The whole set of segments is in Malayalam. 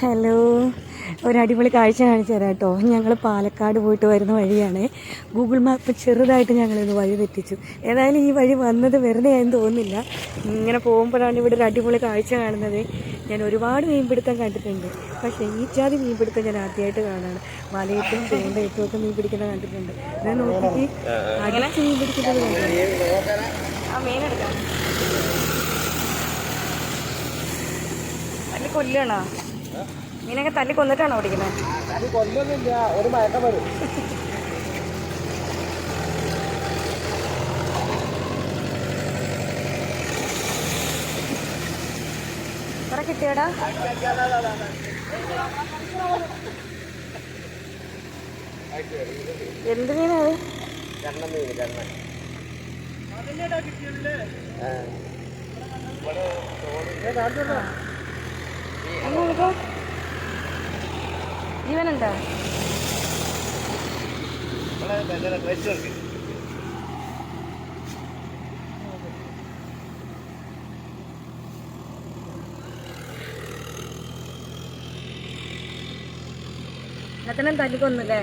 ഹലോ. ഒരു അടിപൊളി കാഴ്ച കാണിച്ചു തരാം കേട്ടോ. ഞങ്ങൾ പാലക്കാട് പോയിട്ട് വരുന്ന വഴിയാണ്. ഗൂഗിൾ മാപ്പ് ചെറുതായിട്ട് ഞങ്ങളിന്ന് വഴി തെറ്റിച്ചു. ഏതായാലും ഈ വഴി വന്നത് വെറുതെ ആയെന്ന് തോന്നുന്നില്ല. ഇങ്ങനെ പോകുമ്പോഴാണ് ഇവിടെ ഒരു അടിപൊളി കാഴ്ച കാണുന്നത്. ഞാൻ ഒരുപാട് മീൻപിടുത്തം കണ്ടിട്ടുണ്ട്. പക്ഷേ ഈ ജാതി മീൻപിടുത്തം ഞാൻ ആദ്യമായിട്ട് കാണാണ്. വലയിട്ടും ചൂണ്ടയിട്ടും ഒക്കെ മീൻ പിടിക്കുന്നത് കണ്ടിട്ടുണ്ട്. ഞാൻ നോക്കിയിട്ട് അടിച്ച് മീൻ പിടിക്കുന്നത് കണ്ടിട്ടുണ്ട് കൊല്ലണോ മീനൊക്കെ തല്ലി കൊന്നിട്ടാണോ ഓടിക്കുന്നത്? അത് കൊല്ലൊന്നുമില്ല ഒരു മയക്കം വരും. കുറെ കിട്ടിയടാ? എന്ത് മീനാത് കണ്ണ ജീവനുണ്ടോ അതിനെ തല്ലിക്കൊന്നുല്ലേ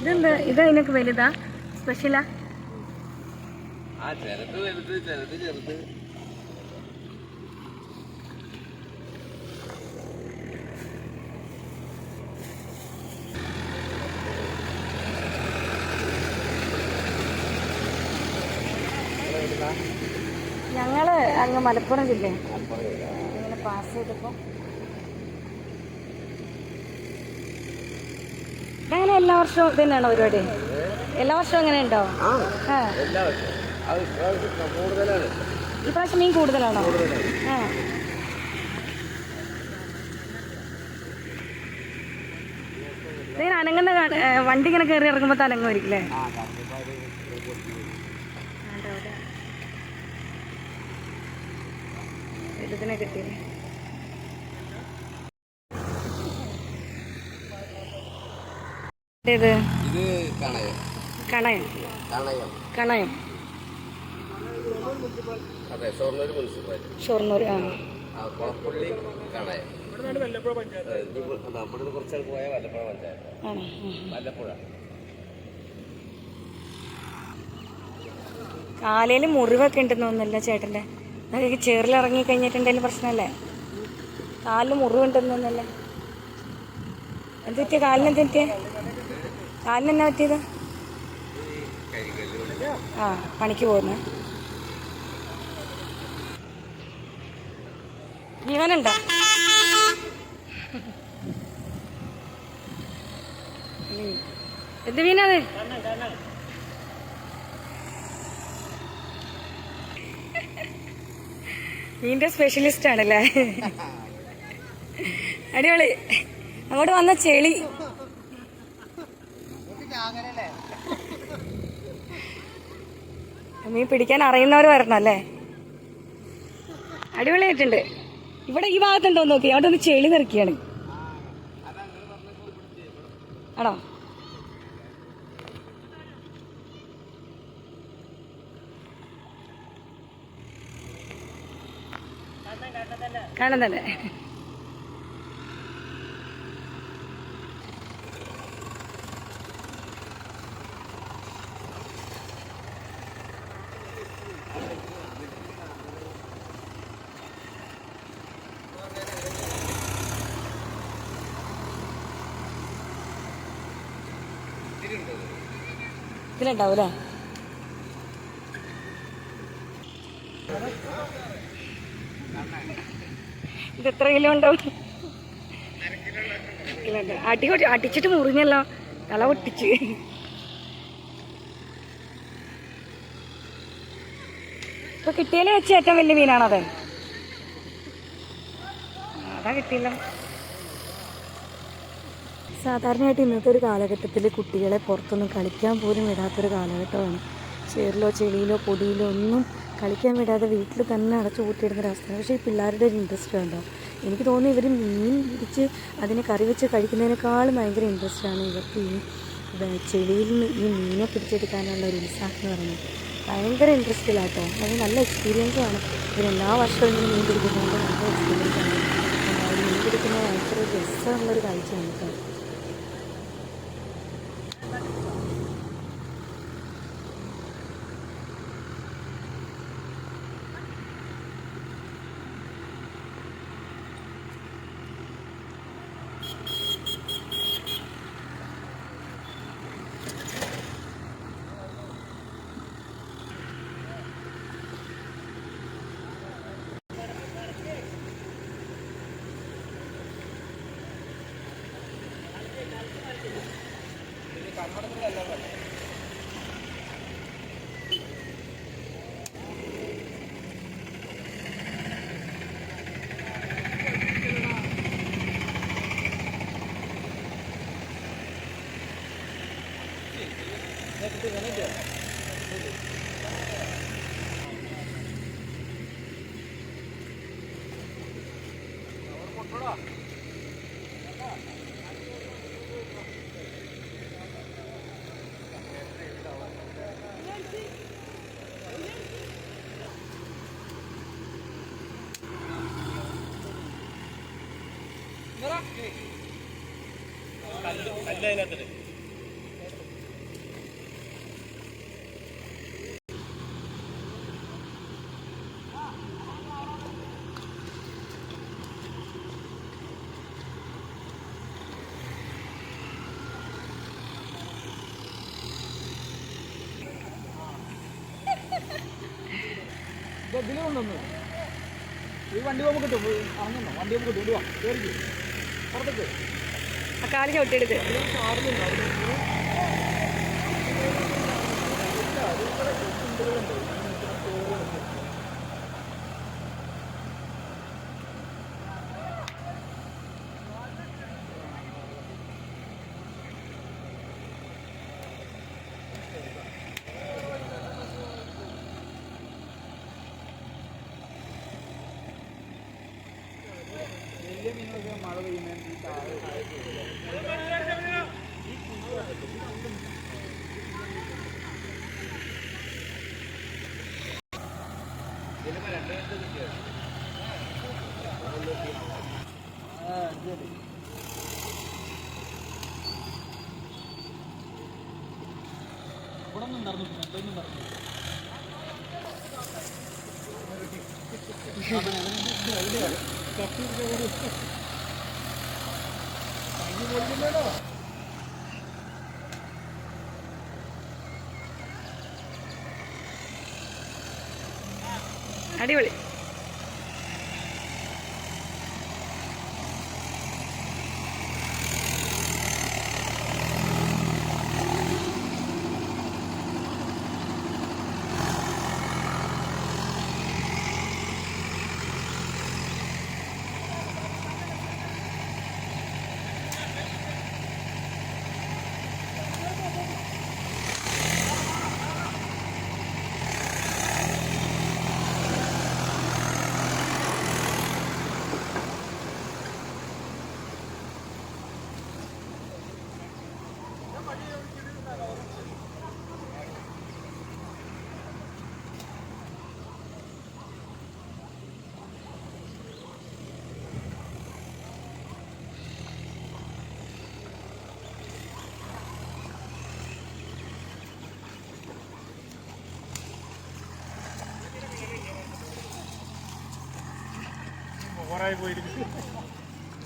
ഇതെന്താ? ഇത് അതിനൊക്കെ വലുതാ? സ്പെഷ്യലാ ചെറുത് വലുത് ചെറുത് ചെറുത്. അങ്ങ് മലപ്പുറം ജില്ല. ഇങ്ങനെ പാസ് ചെയ്തപ്പോ. അങ്ങനെ എല്ലാ വർഷവും ഇത് തന്നെയാണോ പരിപാടി? എല്ലാ വർഷവും അങ്ങനെ ഉണ്ടോ ഈ പ്രാവശ്യം മീൻ കൂടുതലാണോ? ആ. അനങ്ങുന്ന വണ്ടി ഇങ്ങനെ കയറി ഇറങ്ങുമ്പോൾ അനങ്ങുമായിരിക്കില്ലേ ഇതിനെ കിട്ടിയത്. ഇത് കണയം കണയം ഷൊർണൂർ ആ. കാലയിൽ മുറിവൊക്കെ ഉണ്ടെന്ന് തോന്നുന്നല്ലോ ചേട്ടന്റെ? അതൊക്കെ ചേറിലിറങ്ങി കഴിഞ്ഞിട്ടുണ്ടെങ്കിൽ പ്രശ്നമല്ലേ? കാലിൽ മുറിവുണ്ടെന്നല്ലേ എന്ത് പറ്റിയ കാലിന് എന്ത് പറ്റിയ കാലിന് എന്നാ പറ്റിയത്? ആ പണിക്ക് പോകുന്നു. ജീവനുണ്ടോ. എന്ത് മീനാത് മീന്റെ സ്പെഷ്യലിസ്റ്റ് ആണല്ലേ? അടിപൊളി. അങ്ങോട്ട് വന്ന ചെളി. മീൻ പിടിക്കാൻ അറിയുന്നവർ വരണം അല്ലേ? അടിപൊളിയായിട്ടുണ്ട്. ഇവിടെ ഈ ഭാഗത്തുണ്ടോ നോക്കി. അവിടെ ഒന്ന് ചെളി നിറക്കിയാണ് ആണോ? കാണുന്നുണ്ട് ഇതിലുണ്ടാവും അല്ലേ ഇത് എത്ര കിലോ ഉണ്ടാവും? അടി അടിച്ചിട്ട് മുറിഞ്ഞല്ലോ. തല പൊട്ടിച്ച്. ഇപ്പൊ കിട്ടിയാലേ വെച്ച് ഏറ്റവും വലിയ മീനാണത് അതാ? കിട്ടിയില്ല. സാധാരണയായിട്ട് ഇന്നത്തെ ഒരു കാലഘട്ടത്തിൽ കുട്ടികളെ പുറത്തൊന്നും കളിക്കാൻ പോലും വിടാത്തൊരു കാലഘട്ടമാണ്. ചേറിലോ ചെളിയിലോ പൊടിയിലോ ഒന്നും കളിക്കാൻ വിടാതെ വീട്ടിൽ തന്നെ അടച്ചു കൂട്ടിയിടുന്ന ഒരവസ്ഥയാണ് പക്ഷേ ഈ പിള്ളേരുടെ ഒരു ഇൻട്രസ്റ്റ് ഉണ്ടോ? എനിക്ക് തോന്നുന്നു ഇവർ മീൻ പിടിച്ച് അതിനെ കറി വെച്ച് കഴിക്കുന്നതിനേക്കാളും ഭയങ്കര ഇൻട്രസ്റ്റാണ് ഇവർക്ക് ഈ ചെളിയിൽ നിന്ന് ഈ മീനെ പിടിച്ചെടുക്കാനുള്ള ഒരു ഉത്സാഹം എന്ന് പറയുന്നത്. ഭയങ്കര ഇൻട്രസ്റ്റിലാട്ടോ അത് നല്ല എക്സ്പീരിയൻസ് ആണ്. ഇവർ എല്ലാ വർഷവും ഇങ്ങനെ മീൻ പിടിക്കുന്നതുകൊണ്ട് നല്ല എക്സ്പീരിയൻസ് ആണ്. രസമുള്ളൊരു കാഴ്ചയാണ് കേട്ടോ. ഇതിൽ കൊണ്ടുവന്നു ഈ വണ്ടി പോകുമ്പോൾ കിട്ടും. അറിഞ്ഞോ വണ്ടി പോകുമ്പോൾ കിട്ടും. ഇടുവാ. പുറത്തേക്ക് ആ കാൽ മീനൊക്കെ മഴ പെയ്യുന്നതിന് ഈ താഴെ ആ, ശരി. ഇവിടെ ഒന്നും നടന്നു മറ്റൊന്നും നടന്നു അടിപൊളി.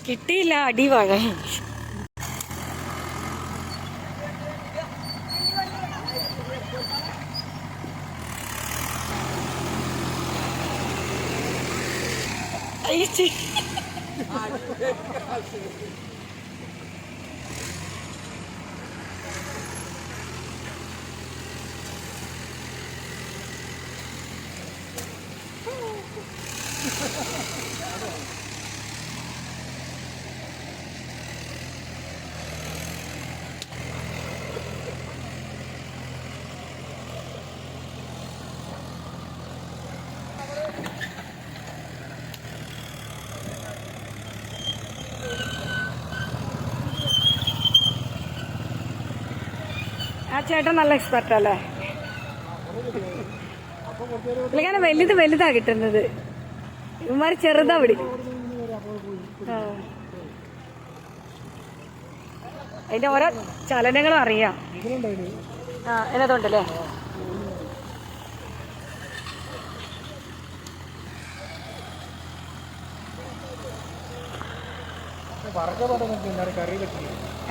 കിട്ടിയില്ല അടി വാഴ. അയ്യേ ചേട്ടൻ നല്ല എക്സ്പെർട്ട് അല്ലേ? ഇങ്ങനെ വലുത് വലുതാ കിട്ടുന്നത്. ഇവന്മാർ ചെറുതാ പിടി അതിന്റെ ഓരോ ചലനങ്ങളും അറിയാം. എന്നതുണ്ടല്ലേ?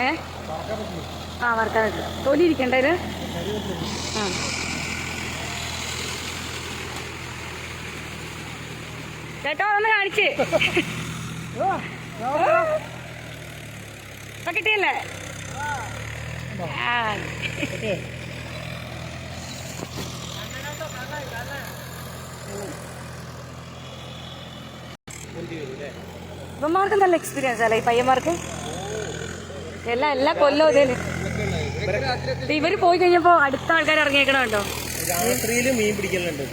ഏ? ആ വറുക്കാൻ പറ്റില്ല തൊലി ഇരിക്കണ്ടേ ആ. ചേട്ടോ ഒന്ന് കാണിച്ച്. കിട്ടിയല്ലേ? ആ. ഇവന്മാർക്ക് നല്ല എക്സ്പീരിയൻസ് അല്ലേ? ഈ പയ്യന്മാർക്ക്? എല്ലാം എല്ലാ കൊല്ലവും ഇതേ ഇവർ ഇവർ പോയി കഴിഞ്ഞപ്പോ അടുത്ത ആൾക്കാർ ഇറങ്ങിയേക്കണോ കണ്ടോ? രാത്രിയിൽ മീൻ പിടിക്കലുണ്ട്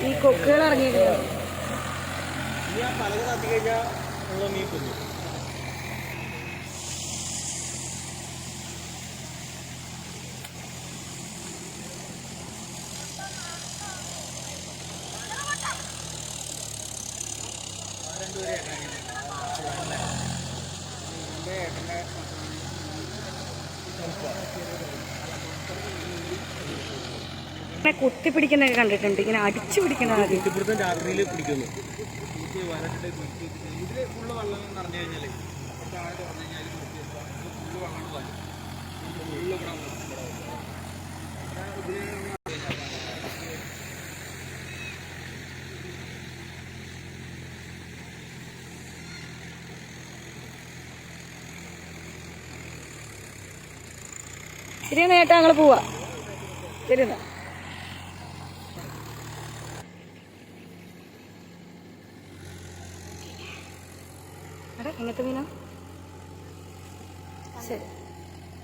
ഈ കൊക്കുകൾ ഇറങ്ങിയേക്കണോ. ഉള്ള മീൻ ഇങ്ങനെ കുത്തി പിടിക്കുന്നൊക്കെ കണ്ടിട്ടുണ്ട്. ഇങ്ങനെ അടിച്ചു പിടിക്കുന്നതാണ് ഇരുന്ന് ഏട്ടാ ഞങ്ങൾ പോവാ. കഴിഞ്ഞാൽ താഴെ തുറന്നു കഴിഞ്ഞാൽ ഫുള്ള് വെള്ളം വരും ഫുള്ള് ഇവിടെ വന്ന് ശരി എന്നാ ചേട്ടാ ഞങ്ങൾ പോവാ ശരി എന്നാ എടാ എങ്ങനത്തെ മീനാ? ശരി.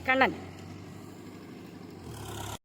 കണ്ണൻ.